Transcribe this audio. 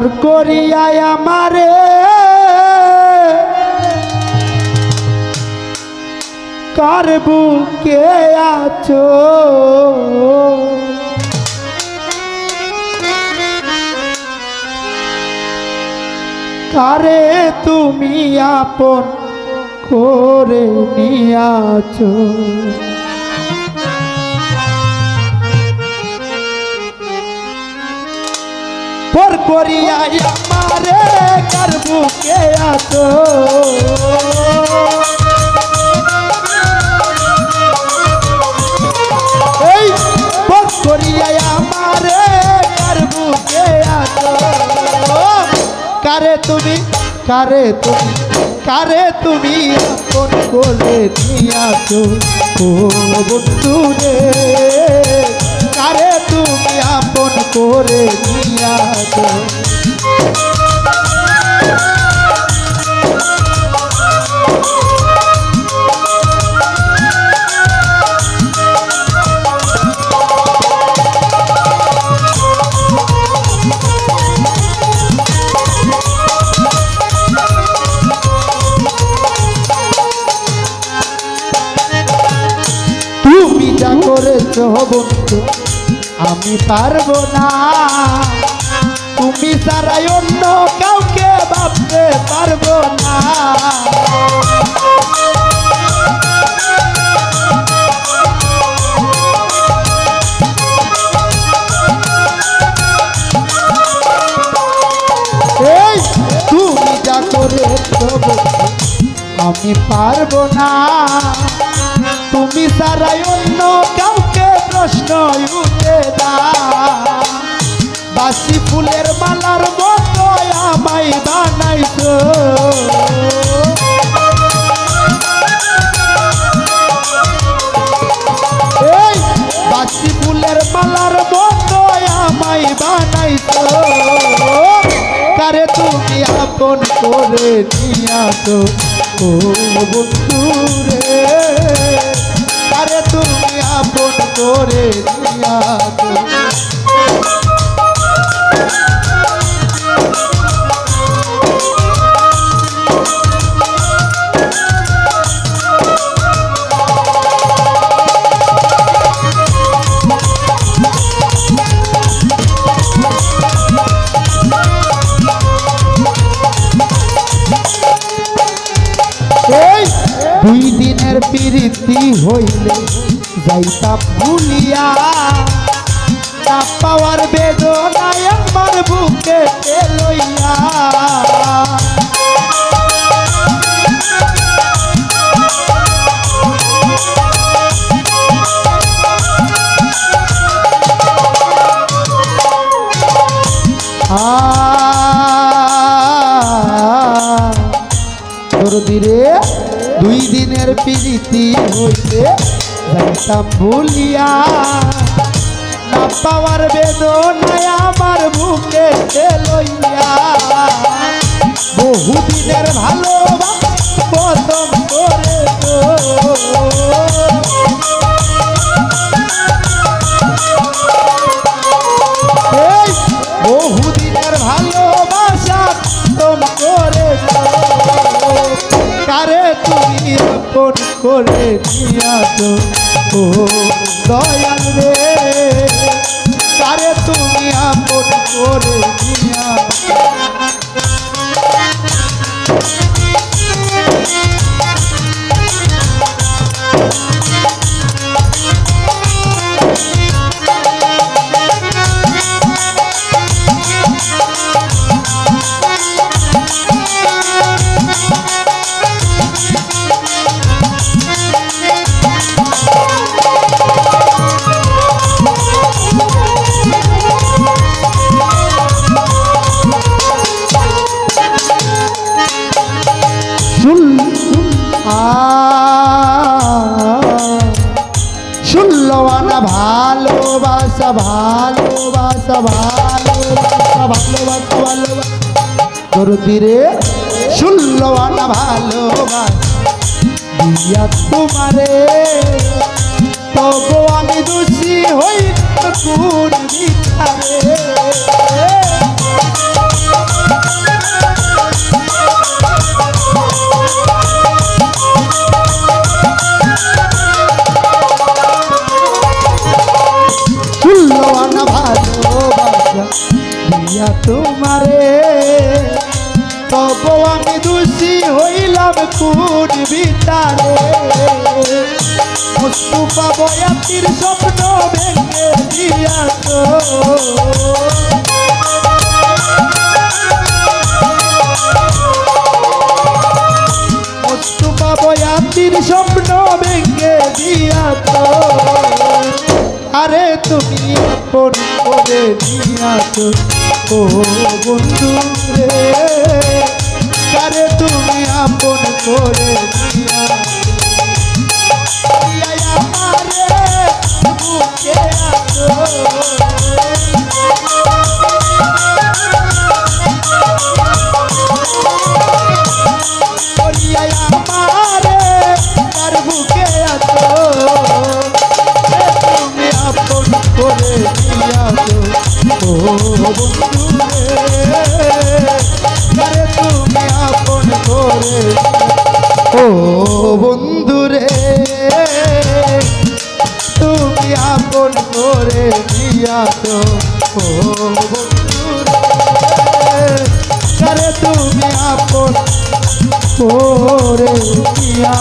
পর করিয়ায় আমারে। কার বুকে আছো? কারে তুমি আপন করে নিয়াছো? পর করিয়াই আমারে কার বুকে আছো? এই পর করিয়াই আমারে কার বুকে আছো? কারে তুমি কারে তুমি কারে তুমি আপন করে নিয়াছো ও বন্ধু রে কারে তুমি আপন করে নিয়াছো তুমি যা করেছ বন্ধু আমি পারব না। তুমি ছাড়াই অন্য কাউকে ভাবতে পারব না। আমি পারব না। তুমি ছাড়াই অন্য কাউকে প্রশ্ন বাসি ফুলের মালার মতো আমায় এই বাসি ফুলের মালার মতো আমায় বানাইছো। কারে তুমি আপন করে নিয়াছো? ও বন্ধু রে কারে তুমি আপন করে দুই দিনের প্রীতি হইলে যাইতাম ভুলিয়া। না পাওয়ার বেদনায় আমার বুকে লইয়া দুই দিনের প্রীতি হইতে যাইতাম ভুলিয়া, না পাওয়ার বেদনায় আমার বুকে লইয়া। বহুদিনের ভালোবাসা প্রথম করে বহুদিনের ভালোবাসা তোম করে কারে তুমি করে নিয়াছো ও দয়াল রে কারে তুমি আপন করে নিয়াছো আ শুনলো না ভালোবাসা ভালোবাসা ভালোবাসা ভালোবাসা ভালোবাসা। তোর তীরে শুনলো না ভালোবাসা। দিয়া তোমারে, তবু আমি দোষী হই কোন বিচারে। দিয়া তোমারে, তব আমি দোষী হইলাম কোন বিতারে মুস্তফা বয়াতির স্বপ্ন ভেঙে দিয়াছ। মুস্তফা বয়াতির স্বপ্ন ভেঙে দিয়াছ। আরে তুমি করে দিয়াছ ও বন্ধু রে আরে তুমি আপন করে দিয়াছ ও বন্ধু তুমি আপন। করে দিয়া